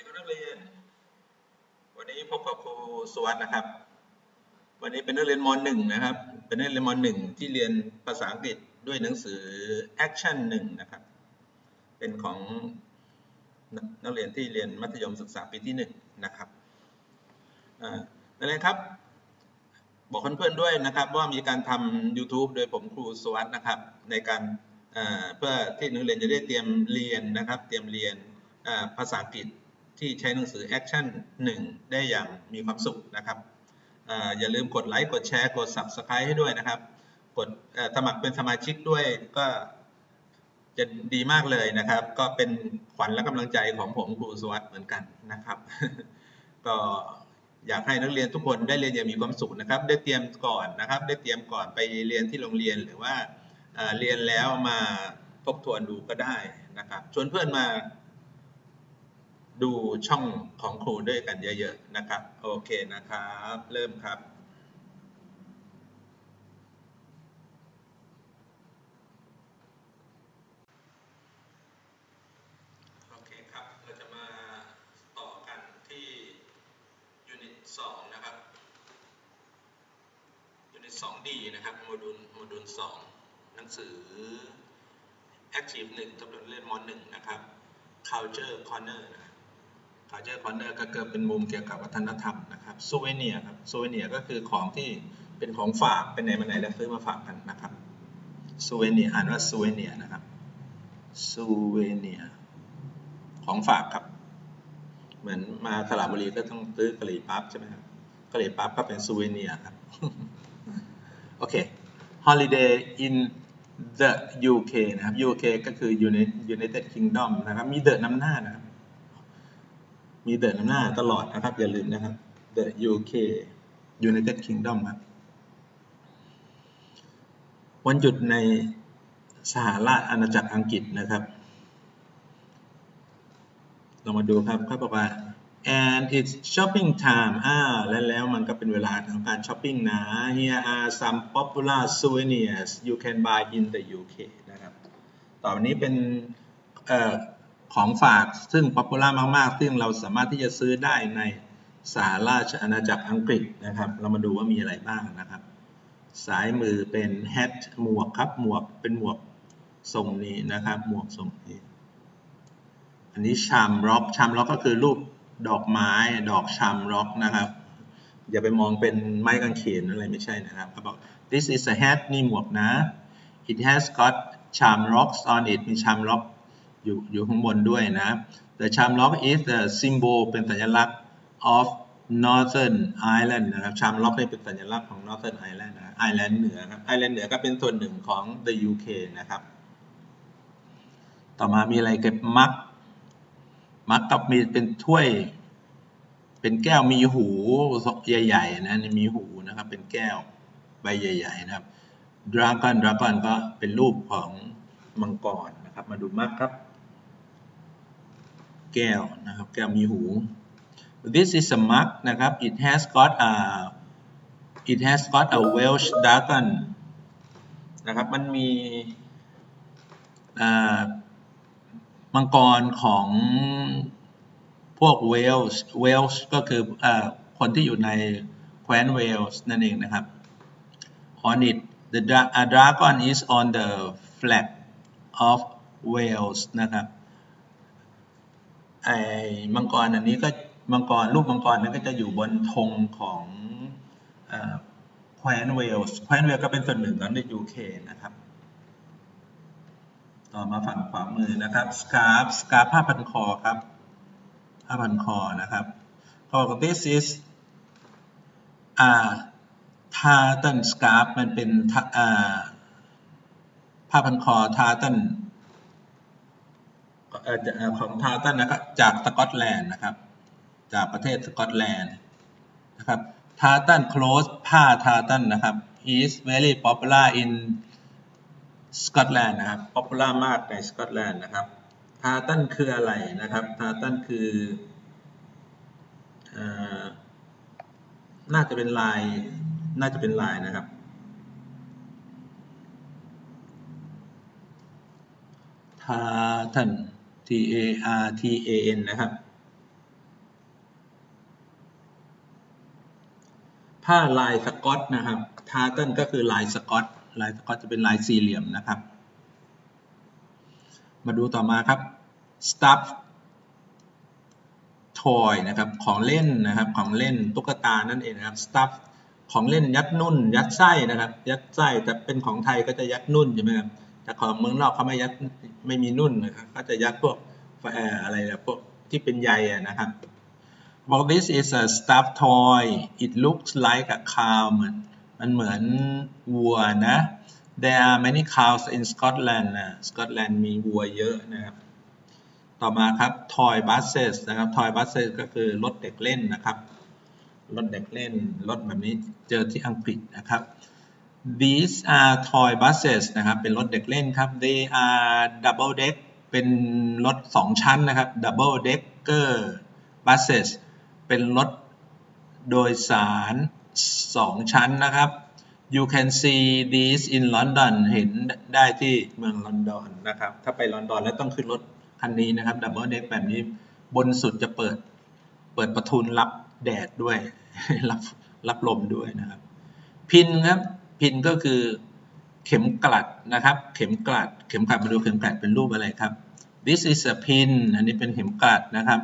ดีครับนักเรียน วันนี้พบกับครูสวัสด์นะครับ วันนี้เป็นนักเรียนมหนึ่งนะครับ เป็นนักเรียนมหนึ่งที่เรียนภาษาอังกฤษด้วยหนังสือ Action หนึ่งนะครับ เป็นของนักเรียนที่เรียนมัธยมศึกษาปีที่หนึ่งนะครับอ่นักเรียนครับ บอกเพื่อนๆด้วยนะครับ ว่ามีการทำ YouTube โดยผมครูสวัสด์นะครับ ในการเพื่อที่นักเรียนจะได้เตรียมเรียนนะครับ เตรียมเรียนภาษาอังกฤษ ที่ใช้หนังสือ Action 1 ได้อย่างมีความสุขนะครับออย่าลืมกดไลค์กดแชร์กด Subscribe ให้ด้วยนะครับ กดสมัครเป็นสมาชิกด้วยก็จะดีมากเลยนะครับ ก็เป็นขวัญและกำลังใจของผมครูสวัสด์เหมือนกันนะครับ ก็อยากให้นักเรียนทุกคนได้เรียนอย่างมีความสุขนะครับ ได้เตรียมก่อนนะครับ ได้เตรียมก่อนไปเรียนที่โรงเรียนหรือว่าเอ่อเรียนแล้วมาทบทวนดูก็ได้นะครับ ชวนเพื่อนมา ดูช่องของครูด้วยกันเยอะๆนะครับ โอเคนะครับ เริ่มครับโอเคครับเราจะมาต่อกันที่ยูนิต2นะครับยูนิต 2D นะครับโมดูลโมดูล2หนังสือ Active 1ทบทวนเรียนม .1 นะครับ Culture Corner นะครับ Culture Corner ก็เกิดเป็นมุมเกี่ยวกับวัฒนธรรมนะครับ Souvenir ครับ Souvenir ก็คือของที่เป็นของฝากเป็นไหนมาไหนแล้วซื้อมาฝากกันนะครับ Souvenir อ่านว่า Souvenir นะครับ Souvenir ของฝากครับ เหมือนมาสระบุรีก็ต้องซื้อกะหรี่ปั๊บใช่ไหมครับกะหรี่ปั๊บก็เป็นซูเวเนียครับโอเค holiday in the UK นะครับ UK ก็คือ United United Kingdom นะครับ มี the นำหน้านะครับ มี the นำหน้าตลอดนะครับ อย่าลืมนะครับ the UK United Kingdom ครับวันหยุดในสหราชอาณาจักรอังกฤษนะครับเรามาดูครับเขาบอกว่า and it's shopping time อ่าและแล้วมันก็เป็นเวลาของการช้อปปิ้งนะ here are some popular souvenirs you can buy in the UK นะครับ ต่อไปนี้เป็นเอ่อ ของฝากซึ่ง popular มาก ๆ ซึ่งเราสามารถที่จะซื้อได้ในสหราชอาณาจักรอังกฤษนะครับ เรามาดูว่ามีอะไรบ้างนะครับ สายมือเป็น hat หมวกครับหมวกเป็นหมวกทรงนี้นะครับ หมวกทรงนี้ อันนี้ชามร็อกชามร็อกก็คือรูปดอกไม้ดอกชามร็อกนะครับ อย่าไปมองเป็นไม้กางเขนอะไรไม่ใช่นะครับเขาบอก this is a hat นี่หมวกนะ it has got charm rocks on it มี charm rock อ อยู่อยู่ข้างบนด้วยนะ the charm rock is the symbol เป็นสัญลักษณ์ of Northern Ireland นะครับ charm rock นี่เป็นสัญลักษณ์ของ Northern Ireland นะ Ireland เหนือครับ Ireland เหนือก็เป็นส่วนหนึ่งของ the UK นะครับ ต่อมามีอะไรเก็บมักมักกับมีเป็นถ้วย เป็นแก้วมีหูใหญ่ๆนะมีหูนะครับ เป็นแก้วใบใหญ่ ๆ นะครับ dragon dragon ก็เป็นรูปของมังกรนะครับ มาดูมักครับ แก้วนะครับแก้วมีหู this is a mug นะครับ it has got a it has got a Welsh dragon นะครับมันมีมังกรของพวกเวลส์เวลส์ก็คืออคนที่อยู่ในแคว้นเวลส์นั่นเองนะครับ on it the dragon is on the flag of Wales นะครับ ไอ้มังกรอันนี้ก็มังกรรูปมังกรนั้นก็จะอยู่บนธงของแคว้นเวลส์แคว้นเวลส์ก็เป็นส่วนหนึ่งของใน UK นะครับ ต่อมาฝั่งขวามือนะครับ scarf scarf ผ้าพันคอครับผ้าพันคอนะครับเขาบอกว่า this is a tartan scarf มันเป็นทะอ่าผ้าพันคอ tartan ของ tartan นะครับจากสกอตแลนด์นะครับ จากประเทศสกอตแลนด์นะครับ tartan clothes ผ้า tartan นะครับ is very popular in สกอตแลนด์นะครับป๊อปปูล่ามากในสกอตแลนด์นะครับทาตันคืออะไรนะครับทาตันคือเออน่าจะเป็นลาย น่าจะเป็นลายนะครับ ทาตัน T A R T A N นะครับ ผ้าลายสกอตนะครับทาร์ตันก็คือลายสกอตลายสกอตจะเป็นลายสี่เหลี่ยมนะครับ มาดูต่อมาครับ stuff toy นะครับของเล่นนะครับของเล่นตุ๊กตานั่นเองนะครับ stuff ของเล่นยัดนุ่น ยัดไส้นะครับ ยัดไส้แต่เป็นของไทยก็จะยัดนุ่นใช่ไหมครับ แต่ของเมืองนอกเขาไม่ยัดไม่มีนุ่นนะครับก็จะยัดพวกเอ่อะไรนะพวกที่เป็นใยนะครับ บอก this is a stuffed toy it looks like a cow เหมือนมันเหมือนวัวนะ there are many cows in Scotland นะ Scotland มีวัวเยอะนะครับ ต่อมาครับ toy buses นะครับ toy buses ก็คือรถเด็กเล่นนะครับ รถเด็กเล่น รถแบบนี้เจอที่อังกฤษนะครับ these are toy buses นะครับ เป็นรถเด็กเล่นครับ they are double deck เป็นรถสองชั้นนะครับ double decker buses เป็นรถโดยสารสองชั้นนะครับ you can see these in London เห็นได้ที่เมืองลอนดอนนะครับ ถ้าไปลอนดอนแล้วต้องขึ้นรถคันนี้นะครับ double deck แบบนี้ บนสุดจะเปิด เปิดประทุนรับแดดด้วย รับรับลมด้วยนะครับ พินครับ พินก็คือเข็มกลัดนะครับ เข็มกลัด เข็มกลัดมาดูเข็มกลัดเป็นรูปอะไรครับ this is a pin อันนี้เป็นเข็มกลัดนะครับ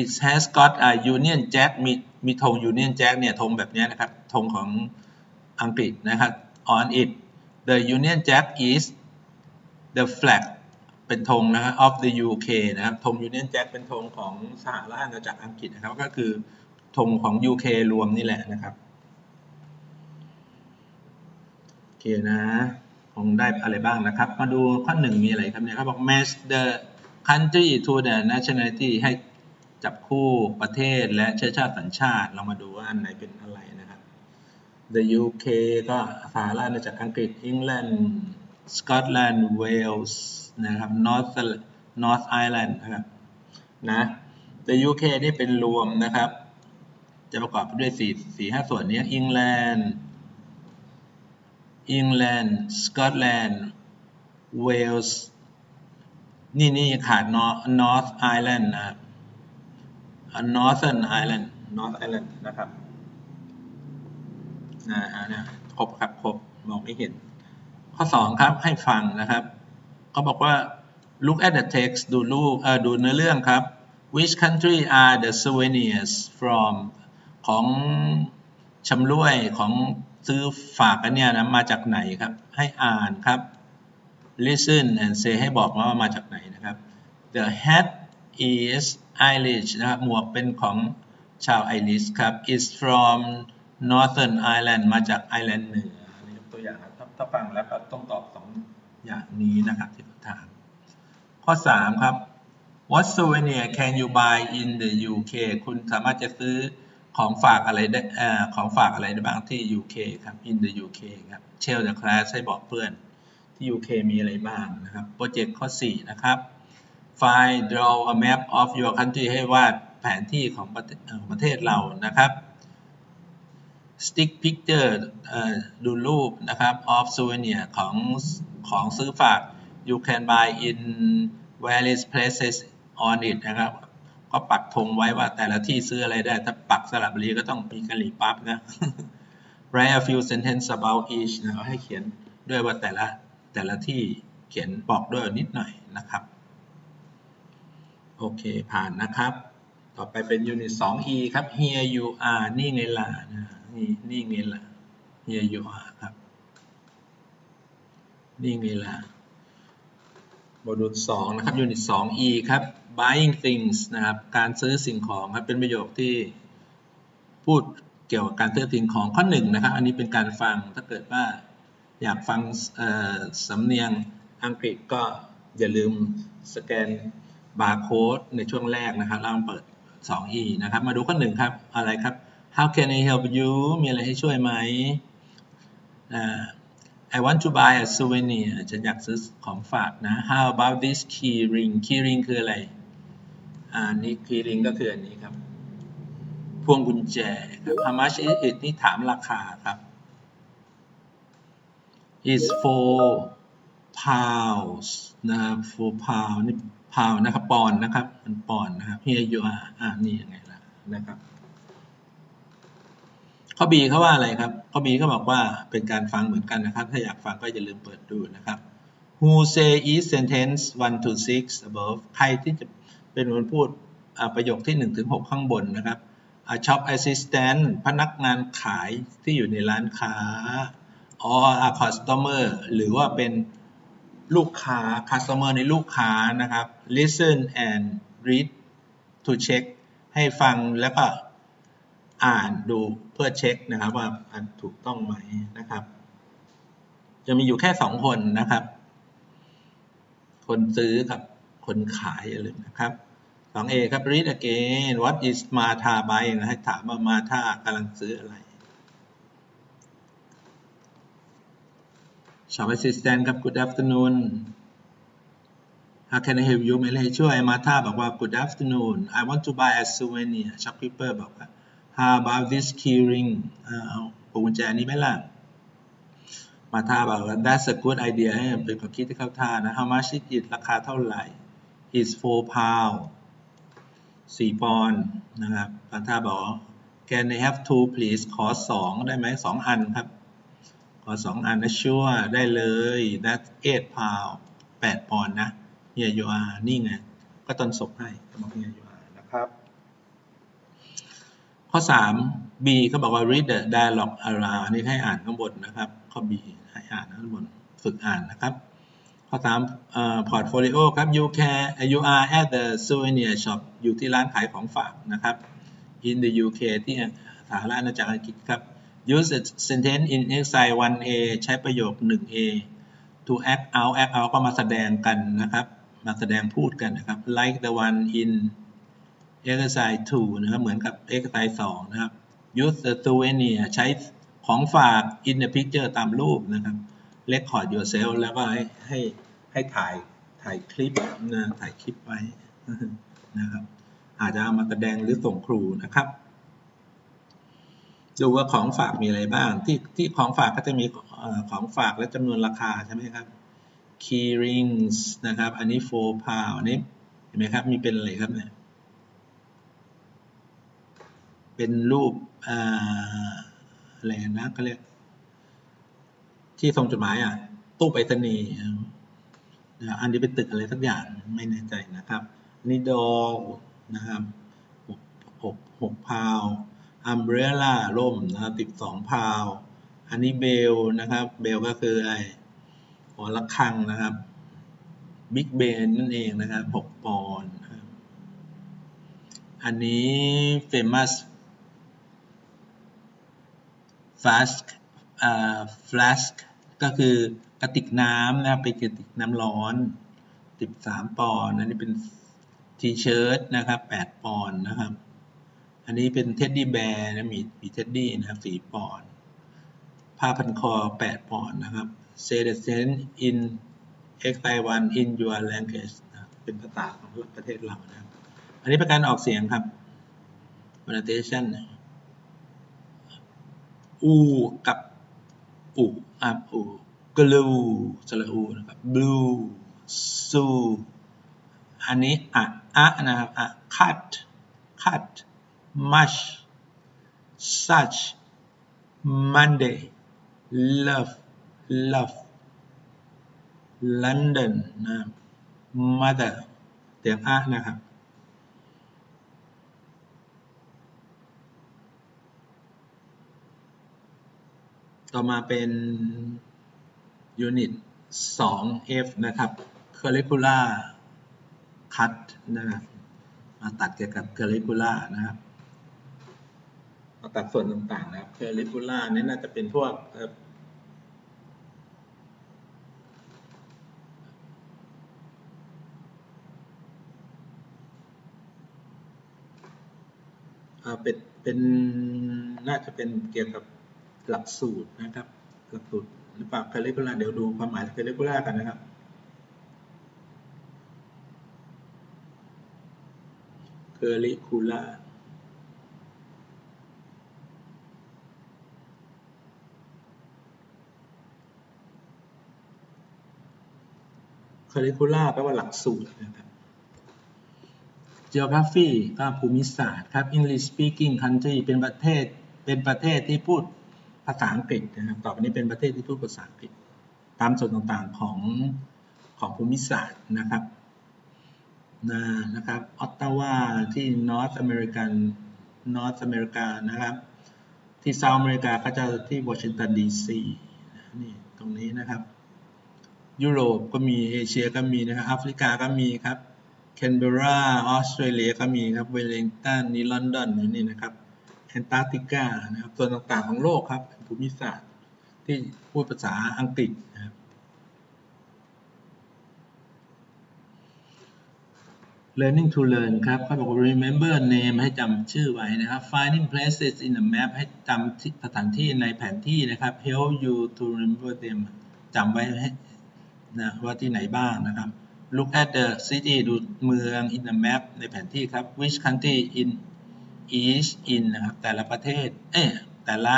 it has got a Union Jack มีมีธง Union Jack เนี่ยธงแบบนี้นะครับธงของอังกฤษนะครับ on it the Union Jack is the flag เป็นธงนะครับ of the UK นะครับธง Union Jack เป็นธงของสหราชอาณาจักรอังกฤษนะครับ ก็คือธงของ UK รวมนี่แหละนะครับโอ เคนะคงได้อะไรบ้างนะครับ มาดูข้อหนึ่งมีอะไรครับเนี่ยเขาบอก match the country to the nationality ให้จับคู่ประเทศและเชื้อชาติสัญชาติ เรามาดูว่าอันไหนเป็นอะไรนะครับ the UK ก็สหราชอาณาจักรอังกฤษ England Scotland Wales นะครับ North North Ireland นะครับนะ the UK นี่เป็นรวมนะครับ จะประกอบไปด้วยสี่สี่ห้าส่วนนี้ England England Scotland Wales นี่นี่ขาด North North Ireland นะครับ Northern Ireland North Ireland นะครับนะนะครบครับครบมองไม่เห็น ข้อ 2 ครับ ให้ฟังนะครับเขาบอกว่า look at the text ดูรูปเออดูเนื้อเรื่องครับ which country are the souvenirs from ของชำร่วยของ ซื้อฝากกันเนี่ยนะมาจากไหนครับ ให้อ่านครับ listen and say ให้บอกมาว่ามาจากไหนนะครับ the hat is Irish นะครับหมวกเป็นของชาวไอริชครับ is from Northern Ireland มาจากไอร์แลนด์เหนือนนี้ยกตัวอย่างครับถ้าฟังแล้วก็ต้องตอบสองอย่างนี้นะครับที่เขาถาม ข้อ 3 ครับ What souvenir can you buy in the UK คุณสามารถจะซื้อ ของฝากอะไรได้ของฝากอะไรได้บ้างที่ UK ครับ in the UK ครับ Tell the class ให้บอกเพื่อนที่ UK มีอะไรบ้างนะครับ โปรเจกต์ข้อ 4 นะครับ Find draw a map of your country ให้วาดแผนที่ของประเทศเรานะครับ Stick picture ดูรูปนะครับ of souvenir ของของซื้อฝาก you can buy in various places on it นะครับ ก็ปักธงไว้ว่าแต่ละที่ซื้ออะไรได้ ถ้าปักสระบุรีก็ต้องมีกะหรี่ปั๊บนะ Write a few sentences about each นะให้เขียนด้วยว่าแต่ละแต่ละที่เขียนบอกด้วยนิดหน่อยนะครับ โอเคผ่านนะครับ ต่อไปเป็น unit 2 e ครับ here you are นี่ไงล่ะนะนี่นี่ไงล่ะ here you are ครับ นี่ไงล่ะโมดูล2นะครับ unit 2 e ครับ buying things นะครับ การซื้อสิ่งของครับ เป็นประโยคที่พูดเกี่ยวกับการซื้อสิ่งของข้อหนึ่งนะครับ อันนี้เป็นการฟัง ถ้าเกิดว่าอยากฟังสำเนียงอังกฤษก็อย่าลืมสแกนบาร์โค้ดในช่วงแรกนะครับแล้วเปิด 2e นะครับ มาดูข้อหนึ่งครับ อะไรครับ how can I help you มีอะไรให้ช่วยไหม I want to buy a souvenir ฉันอยากซื้อของฝากนะ How about this key ring key ring คืออะไร อ่านี่ key ring ก็คืออันนี้ครับ พวงกุญแจครับ How much is it นี่ถามราคาครับ is four pounds นะครับ four pound นี่ pound นะครับปอนด์นะครับ มันปอนด์นะครับ here you are อ่านี่ยังไงล่ะนะครับข้อ B เขาว่าอะไรครับ ข้อ B เขาบอกว่าเป็นการฟังเหมือนกันนะครับ ถ้าอยากฟังก็อย่าลืมเปิดดูนะครับ Who say each sentence 1 to 6 above ใครที่จะ เป็นคนพูดประโยคที่1ถึง6ข้างบนนะครับ A shop assistant พนักงานขายที่อยู่ในร้านค้า or a customer หรือว่าเป็นลูกค้า customer ในลูกค้านะครับ listen and read to check ให้ฟังแล้วก็อ่านดูเพื่อเช็คนะครับว่าอันถูกต้องไหมนะครับ จะมีอยู่แค่สองคนนะครับ คนซื้อกับ คนขายอย่าลืมนะครับสองเอครับ read again what is Martha buying ให้ถามว่า Martha กำลังซื้ออะไร shop assistant ครับ good afternoon how can I help you ไม่เลยช่วย Martha บอกว่า good afternoon I want to buy a souvenir shopkeeper บอกว่า how about this key ring เอากุญแจนี้ไหมล่ะ Martha บอกว่า that's a good idea เป็นความคิดที่เข้าท่านะ how much is it ราคาเท่าไหร่ is four pound สี่ปอนด์นะครับ Martha บอก can I have two please ขอสองได้ไหมสองอันครับ ขอสองอันนะ sure ได้เลย that's eight pound แปดปอนด์นะ here you are นี่ไง ก็ต้นศพให้บอก here you are นะครับ ข้อ 3 B เขาบอกว่า read the dialogue aloud นนี้ให้อ่านข้างบนนะครับ ข้อ B ให้อ่านข้างบน ฝึกอ่านนะครับ ข้อ3เอ่อ portfolio ครับ you can you are at the souvenir shop อยู่ที่ร้านขายของฝากนะครับ in the UK ที่สหรัฐอาณาจักรอังกฤษครับ use the sentence in exercise 1A ใช้ประโยค 1A to act out act out ก็มาแสดงกันนะครับ มาแสดงพูดกันนะครับ like the one in exercise 2นะครับ เหมือนกับ exercise 2 นะครับ use the souvenir ใช้ของฝาก in the picture ตามรูปนะครับ record yourself แล้วก็ให้ให้ให้ถ่ายถ่ายคลิปนะถ่ายคลิปไว้นะครับ อาจจะเอามาแสดงหรือส่งครูนะครับ ดูว่าของฝากมีอะไรบ้าง ที่ที่ของฝากก็จะมีของฝากและจำนวนราคาใช่ไหมครับ key rings นะครับ อันนี้ four pound อันนี้เห็นไหมครับ มีเป็นอะไรครับเนี่ย เป็นรูปออะไรนะก็เรียก ที่ส่งจดหมายอะตู้ไปรษณีย์อันนี้เป็นตึกอะไรสักอย่างไม่แน่ใจนะครับนนี้ดอลนะครับหกหกหกพาวอัมเบรล่าร่มนะครับสิบสองพาวอันนี้เบลนะครับเบลก็คือไอหัวระฆังนะครับบิ๊กเบนนั่นเองนะครับหกปอนด์อันนี้ famous flask อ่า flask ก็คือกระติกน้ำนะครับเป็นกระติกน้ำร้อน 13 ปอนด์อันนี้เป็นทีเชิ้ตนะครับ 8 ปอนด์นะครับ อันนี้เป็นเท็ดดี้แบร์นะมีมีเท็ดดี้นะครับ 4 ปอนด์ผ้าพันคอ 8 ปอนด์นะครับ say the sentence in x i one in your language นะเป็นภาษาของประเทศเรานะครับ อันนี้เป็นการออกเสียงครับ pronunciation อูกับอู อะอู glue สระอูนะครับ blue su อันนี้อะอะนะครับอะ cut cut much such Monday love love London นะครับ mother เสียงอะนะครับ ต่อมาเป็น Unit 2 F นะครับ Curricular Cut นะครับมาตัดเกี่ยวกับ Curricular นะครับมาตัดส่วนต่างๆนะครับ Curricular นี่น่าจะเป็นพวกเอ่อเอ่อเป็นเป็นน่าจะเป็นเกี่ยวกับ หลักสูตรนะครับ หลักสูตรหรือเปล่า curricular เดี๋ยวดูความหมาย curricular กันนะครับ curricular ค curricular แปลว่าหลักสูตรนะครับ geography ก็ภูมิศาสตร์ครับ English speaking country เป็นประเทศ เป็นประเทศที่พูด ภาษาอังกฤษนะครับ ต่อไปนี้เป็นประเทศที่พูดภาษาอังกฤษ ตามส่วนต่างๆของของภูมิศาสตร์นะครับนะนะครับ ออตตาวาที่นอร์ทอเมริกันนอร์ทอเมริกานะครับ ที่เซาท์อเมริกาก็จะที่วอชิงตันดีซีนี่ตรงนี้นะครับ ยุโรปก็มีเอเชียก็มีนะครับแอฟริกาก็มีครับแคนเบรา ออสเตรเลียก็มีครับ เวลลิงตันนี่ลอนดอนนี่นะครับ แอนตาร์กติกานะครับส่วนต่างๆของโลกครับภูมิศาสตร์ที่พูดภาษาอังกฤษนะครับ learning to learn ครับเขาบอก remember name ให้จำชื่อไว้นะครับ finding places in the map ให้จำสถานที่ในแผนที่นะครับ help you to remember them จำไว้ให้นะว่าที่ไหนบ้างนะครับ look at the city ดูเมือง in the map ในแผนที่ครับ which country in each in นะครับ แต่ละประเทศ เอ๊แต่ละ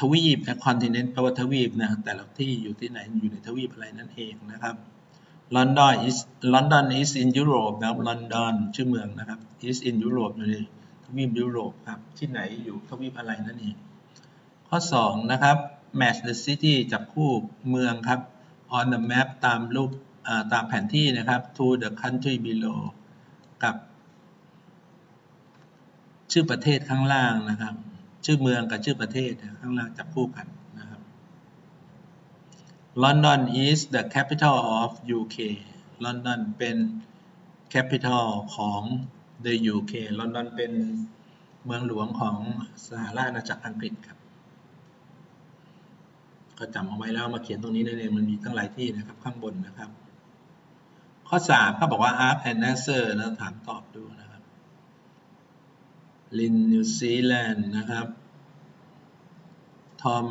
ทวีปนะ continent แปลว่าทวีปนะ แต่ละที่อยู่ที่ไหน อยู่ในทวีปอะไรนั่นเองนะครับ London is London is in Europe นะครับ London ชื่อเมืองนะครับ is in Europe อยู่ในทวีปยุโรปครับ ที่ไหนอยู่ทวีปอะไรนั่นเอง ข้อ 2 นะครับ match the city จับคู่เมืองครับ on the map ตามรูปตามแผนที่นะครับ to the country below กับ ชื่อประเทศข้างล่างนะครับ ชื่อเมืองกับชื่อประเทศข้างล่างจับคู่กันนะครับ London is the capital of UK London เป็น capital ของ the UK London เป็นเมืองหลวงของสหราชอาณาจักรอังกฤษครับ ก็จำเอาไว้แล้วมาเขียนตรงนี้นั่นเองมันมีตั้งหลายที่นะครับข้างบนนะครับ ข้อ3เขาบอกว่า ask and answer แล้วถามตอบดูนะ ลินนิวซีแลนด์นะครับทอม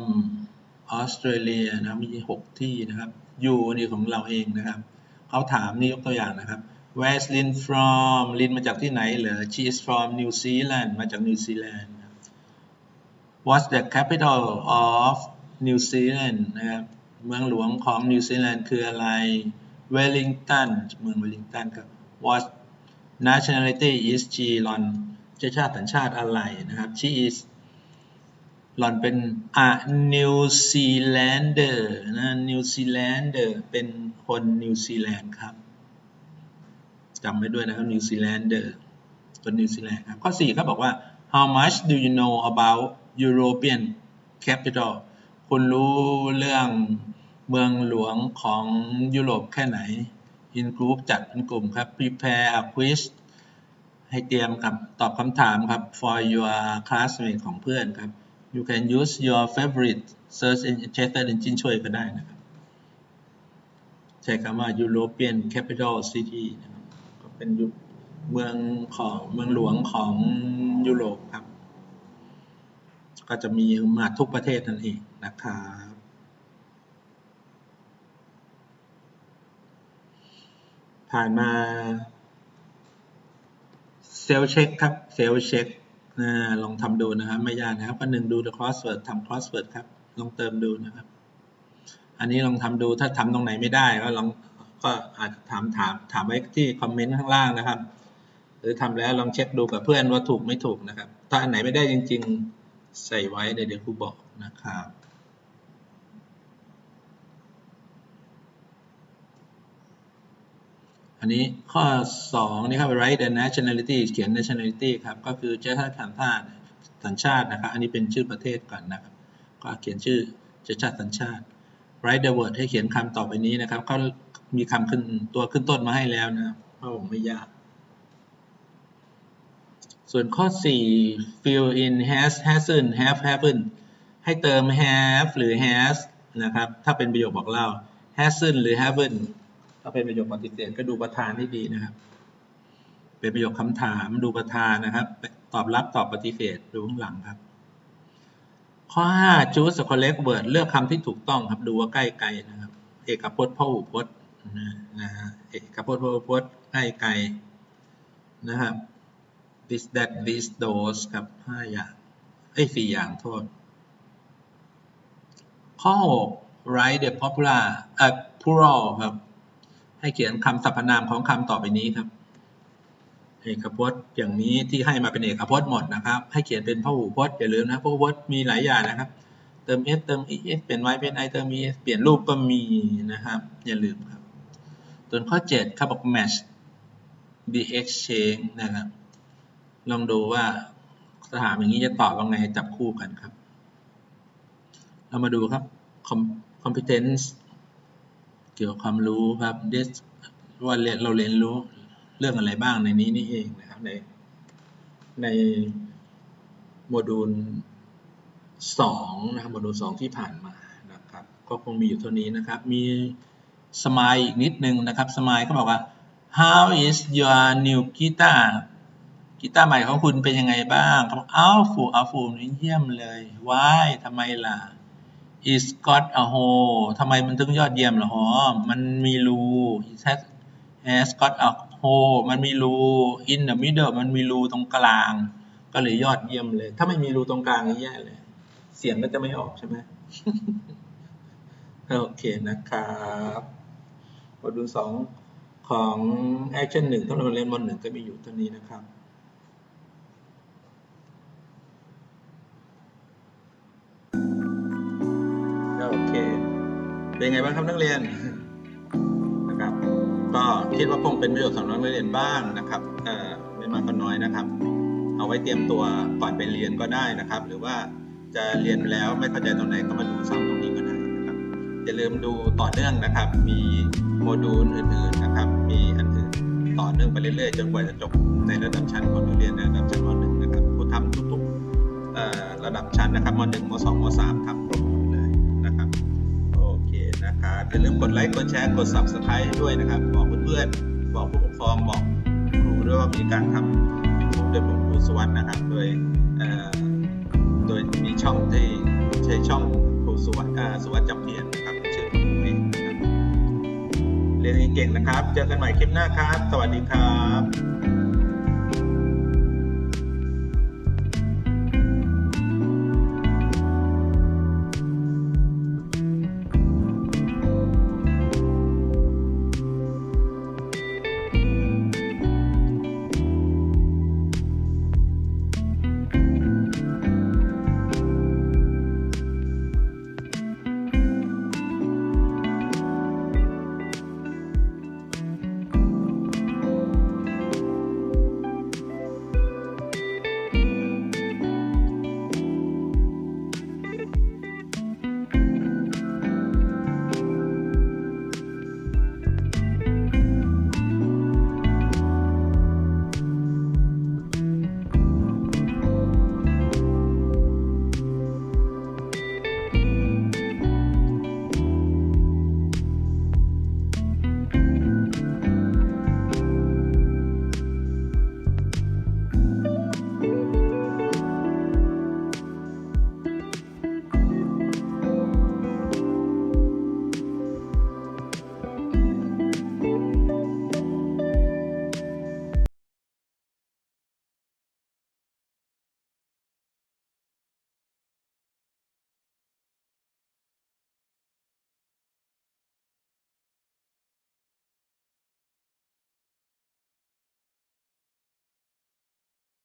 ออสเตรเลียนะมี6ที่นะครับยูนี่ของเราเองนะครับเขาถามนี่ยกตัวอย่างนะครับ Where's Lin from ลินมาจากที่ไหนเหรอ She is from New Zealand มาจากนิวซีแลนด์ What's the capital of New Zealand นะครับเมืองหลวงของนิวซีแลนด์คืออะไร Wellington เมือง Wellington ครับ What nationality is she หลอน เชื้อชาติสัญชาติอะไรนะครับ She is หล่อนเป็น a New Zealander นะ New Zealander เป็นคนนิวซีแลนด์ครับจำไว้ด้วยนะครับ New Zealander คนนิวซีแลนด์ครับข้อ4เขาบอกว่า How much do you know about European capital คุณรู้เรื่องเมืองหลวงของยุโรปแค่ไหน In group จัดเป็นกลุ่มครับ Prepare a quiz ให้เตรียมกับตอบคำถามครับ for your classmate ของเพื่อนครับ you can use your favorite search engine search engine ช่วยก็ได้นะครับ ใช้คำว่า European capital city นะครับก็เป็นเมืองของเมืองหลวงของยุโรปครับ ก็จะมีมาทุกประเทศนั่นเองนะครับผ่านมา เซลเช็คครับเซลเช็คลองทำดูนะครับไม่ยากนะครับก็หนึ่งดู the crossword ทำ crossword ครับลองเติมดูนะครับ อันนี้ลองทำดูถ้าทำตรงไหนไม่ได้ก็ลองก็อาจจะถามถามถามไว้ที่คอมเมนต์ข้างล่างนะครับ หรือทำแล้วลองเช็คดูกับเพื่อนว่าถูกไม่ถูกนะครับ ถ้าอันไหนไม่ได้จริง ๆ ใส่ไว้เดี๋ยวครูบอกนะครับ อันนี้ข้อ2นี่ครับ write the nationality เขียน nationality ครับ ก็คือเชื้อชาติสัญชาติสัญชาตินะครับ อันนี้เป็นชื่อประเทศก่อนนะครับ ก็เขียนชื่อเชื้อชาติสัญชาติ write the word ให้เขียนคำต่อไปนี้นะครับเขามีคำขึ้นตัวขึ้นต้นมาให้แล้วนะครับเพราะผมไม่ยาก ส่วนข้อ 4 fill in has hasn't have haven't ให้เติม have หรือ has นะครับ ถ้าเป็นประโยคบอกเล่า hasn't หรือ haven't ถ้าเป็นประโยคปฏิเสธก็ดูประธานให้ดีนะครับ เป็นประโยคคำถามดูประธานนะครับ ตอบรับตอบปฏิเสธดูข้างหลังครับ ข้อ5 choose the correct word เลือกคำที่ถูกต้องครับ ดูว่าใกล้ไกลนะครับ เอกพจน์พหูพจน์นะฮะเอกพจน์พหูพจน์ใกล้ไกลนะครับ this that this those ครับ5อย่างไอ้4อย่างโทษ ข้อ 6 write the popular เอ่อ plural ครับ ให้เขียนคำสรรพนามของคำต่อไปนี้ครับ เอกพจน์อย่างนี้ที่ให้มาเป็นเอกพจน์หมดนะครับ ให้เขียนเป็นพหูพจน์อย่าลืมนะพหูพจน์มีหลายอย่างนะครับ เติม s เติม es เปลี่ยน y เป็น i เติม es เปลี่ยนรูปก็มีนะครับ อย่าลืมครับ ส่วนข้อ7ครับบอก match the exchange นะครับ ลองดูว่าถ้าถามอย่างนี้จะตอบว่าไงจับคู่กันครับ เรามาดูครับ competence เกี่ยวกับความรู้ครับ ว่าเราเรียนรู้เรื่องอะไรบ้างในนี้นี่เองนะครับในในโมดูลสองนะครับโมดูลสองที่ผ่านมานะครับ ก็คงมีอยู่เท่านี้นะครับ มีสมายอีกนิดนึงนะครับสมายเขาบอกว่า how is your new guitar กีตาร์ใหม่ของคุณเป็นยังไงบ้างเขาบอกอ้าวฟูอ้าวฟูนี่เยี่ยมเลย why ทำไมล่ะ is got a hole ทำไมมันถึงยอดเยี่ยมล่ะหรอมันมีรู it has has got a hole มันมีรู in the middle มันมีรูตรงกลาง ก็เลยยอดเยี่ยมเลย ถ้าไม่มีรูตรงกลางนี่แย่เลย เสียงก็จะไม่ออกใช่ไหมโอเคนะครับบทดูสองของ action หนึ่งถ้าเราเรียนบนหนึ่งก็มีอยู่เท่านี้นะครับ เป็นไงบ้างครับนักเรียนนะครับ ก็คิดว่าคงเป็นประโยชน์สำหรับนักเรียนบ้างนะครับเอ่อไม่มากก็น้อยนะครับ เอาไว้เตรียมตัวก่อนไปเรียนก็ได้นะครับ หรือว่าจะเรียนแล้วไม่เข้าใจตรงไหนก็มาดูซ้ำตรงนี้ก็ได้นะครับอย่าลืมดูต่อเนื่องนะครับ มีโมดูลอื่นๆนะครับ มีอันอื่นต่อเนื่องไปเรื่อยๆจนกว่าจะจบในระดับชั้นของนักเรียนในระดับชั้นม .1 นะครับผู้ทำทุกๆระดับชั้นนะครับม .1 ม .2 ม .3 ทำครบหมดเลยนะครับโอเคนะ ครับอย่าลืมกดไลค์กดแชร์กด subscribe ให้ด้วยนะครับ บอกเพื่อนๆบอกผู้ปกครองบอกครูด้วยว่ามีการทำ YouTube โดยผมครูสวัสด์นะครับ โดยโดยมีช่องที่ใช้ช่องครูสวัสด์อ่าสวัสด์จำเพียรนะครับเชื่อของผมเองนะครับเรียนเก่งนะครับ เจอกันใหม่คลิปหน้าครับ สวัสดีครับ